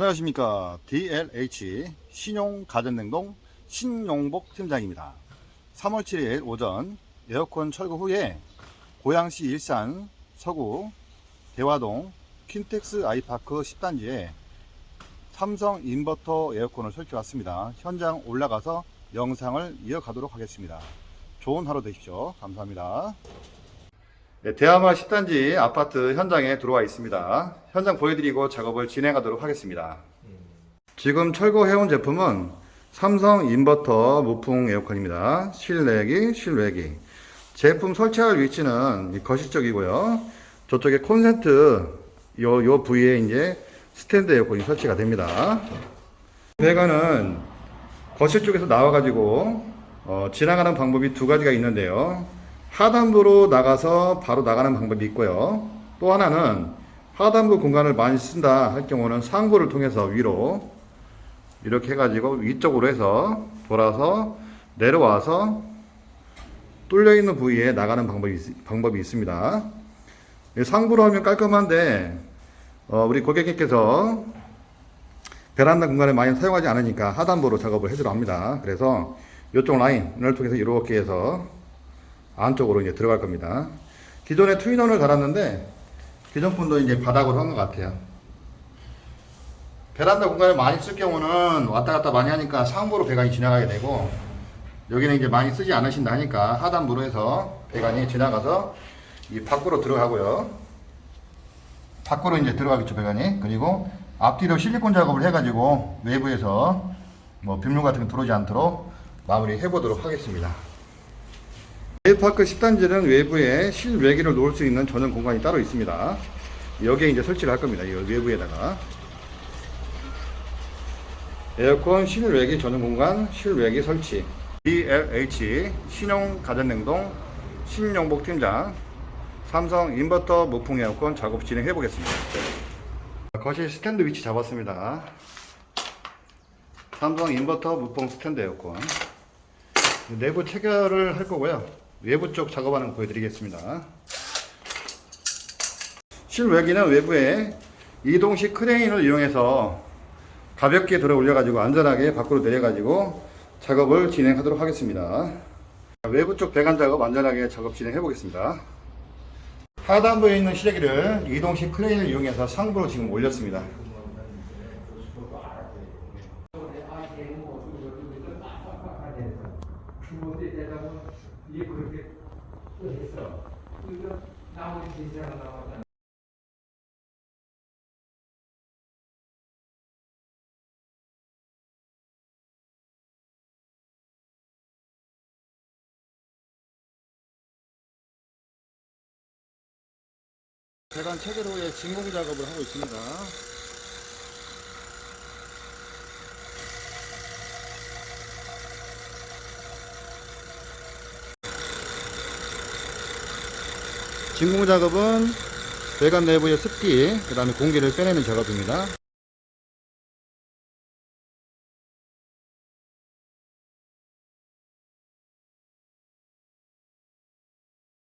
안녕하십니까. DLH 신용 가전냉동 신용복 팀장입니다. 3월 7일 오전 에어컨 철거 후에 고양시 일산 서구 대화동 킨텍스 아이파크 10단지에 삼성 인버터 에어컨을 설치 왔습니다. 현장 올라가서 영상을 이어가도록 하겠습니다. 좋은 하루 되십시오. 감사합니다 네, 대하마 10단지 아파트 현장에 들어와 있습니다. 현장 보여드리고 작업을 진행하도록 하겠습니다. 지금 철거해온 제품은 삼성 인버터 무풍 에어컨입니다. 실내기, 실외기. 제품 설치할 위치는 이 거실 쪽이고요. 저쪽에 콘센트 요, 요 부위에 이제 스탠드 에어컨이 설치가 됩니다. 배관은 거실 쪽에서 나와가지고 어, 지나가는 방법이 두 가지가 있는데요. 하단부로 나가서 바로 나가는 방법이 있고요. 또 하나는 하단부 공간을 많이 쓴다 할 경우는 상부를 통해서 위로 이렇게 해가지고 위쪽으로 해서 돌아서 내려와서 뚫려 있는 부위에 나가는 방법이, 있- 방법이 있습니다. 이 상부로 하면 깔끔한데 어, 우리 고객님께서 베란다 공간을 많이 사용하지 않으니까 하단부로 작업을 해주려 합니다. 그래서 이쪽 라인을 통해서 이렇게 해서 안쪽으로 이제 들어갈 겁니다. 기존에 트윈원을 달았는데 기존 분도 이제 바닥으로 한 것 같아요. 베란다 공간을 많이 쓸 경우는 왔다 갔다 많이 하니까 상부로 배관이 지나가게 되고 여기는 이제 많이 쓰지 않으신다 하니까 하단부로 해서 배관이 지나가서 이 밖으로 들어가고요. 밖으로 이제 들어가겠죠 배관이 그리고 앞뒤로 실리콘 작업을 해가지고 외부에서 뭐 빗물 같은 거 들어오지 않도록 마무리 해보도록 하겠습니다. 아이파크 10단지는 외부에 실외기를 놓을 수 있는 전용 공간이 따로 있습니다. 여기에 이제 설치를 할 겁니다. 이 외부에다가. 에어컨 실외기 전용 공간 실외기 설치. DLH 신용 가전냉동 신용복 팀장 삼성 인버터 무풍 에어컨 작업 진행해 보겠습니다. 거실 스탠드 위치 잡았습니다. 삼성 인버터 무풍 스탠드 에어컨. 내부 체결을 할 거고요. 외부 쪽 작업하는 거 보여드리겠습니다. 실외기는 외부에 이동식 크레인을 이용해서 가볍게 들어 올려가지고 안전하게 밖으로 내려가지고 작업을 진행하도록 하겠습니다. 외부 쪽 배관 작업 안전하게 작업 진행해 보겠습니다. 하단부에 있는 실외기를 이동식 크레인을 이용해서 상부로 지금 올렸습니다. 주문이 되다 보면 이게 그렇게 또 했어. 그러니까 나머지 진짜가 나왔다. 배관 체결 후에 진공 작업을 하고 있습니다. 진공 작업은 배관 내부의 습기, 그 다음에 공기를 빼내는 작업입니다.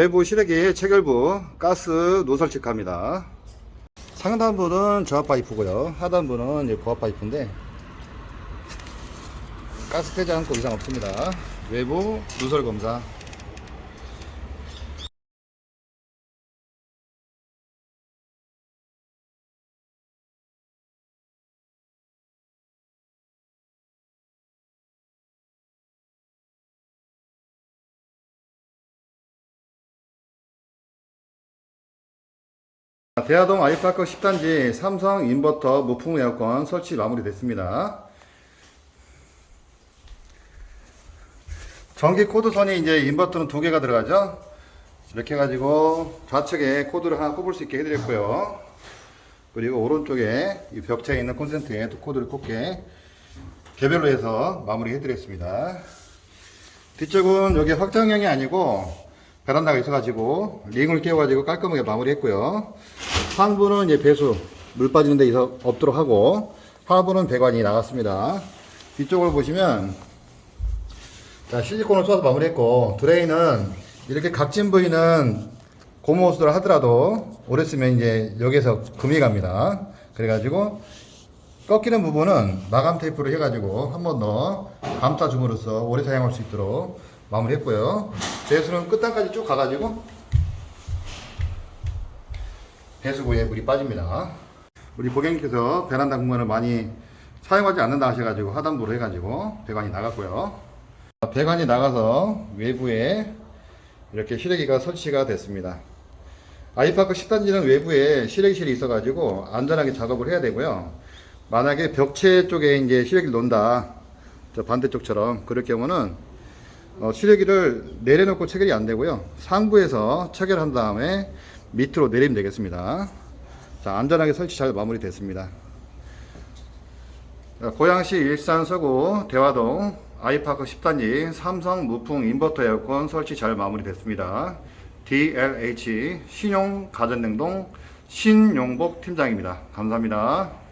내부 실외기 체결부 가스 노설 체크합니다. 상단부는 저압 파이프고요. 하단부는 고압 파이프인데 가스 빼지 않고 이상 없습니다. 외부 누설 검사. 대하동 아이파크 10단지 삼성 인버터 무풍 에어컨 설치 마무리됐습니다. 전기 코드선이 이제 인버터는 두 개가 들어가죠. 이렇게 해가지고 좌측에 코드를 하나 꼽을 수 있게 해드렸고요. 그리고 오른쪽에 이 벽체에 있는 콘센트에 또 코드를 꼽게 개별로 해서 마무리 해드렸습니다. 뒤쪽은 여기 확장형이 아니고 베란다가 있어가지고 링을 끼워가지고 깔끔하게 마무리했고요. 상부는 이제 배수 물 빠지는 데 없도록 하고 하부는 배관이 나갔습니다. 뒤쪽을 보시면 자 실리콘을 쏴서 마무리했고 드레인은 이렇게 각진 부위는 고무호스를 하더라도 오래 쓰면 이제 여기서 금이 갑니다. 그래가지고 꺾이는 부분은 마감 테이프로 해가지고 한 번 더 감싸줌으로써 오래 사용할 수 있도록 마무리했고요. 배수는 끝단까지 쭉 가가지고 배수구에 물이 빠집니다. 우리 고객님께서 베란다 공간을 많이 사용하지 않는다 하셔가지고 하단부로 해가지고 배관이 나갔고요. 배관이 나가서 외부에 이렇게 실외기가 설치가 됐습니다. 아이파크 10단지는 외부에 실외기실이 있어가지고 안전하게 작업을 해야 되고요. 만약에 벽체 쪽에 이제 실외기를 놓는다. 저 반대쪽처럼. 그럴 경우는 어, 실외기를 내려놓고 체결이 안 되고요. 상부에서 체결한 다음에 밑으로 내리면 되겠습니다. 자, 안전하게 설치 잘 마무리됐습니다. 자, 고양시 일산 서구 대화동 아이파크 10단지 삼성 무풍 인버터 에어컨 설치 잘 마무리됐습니다. DLH 신용 가전냉동 신용복 팀장입니다. 감사합니다.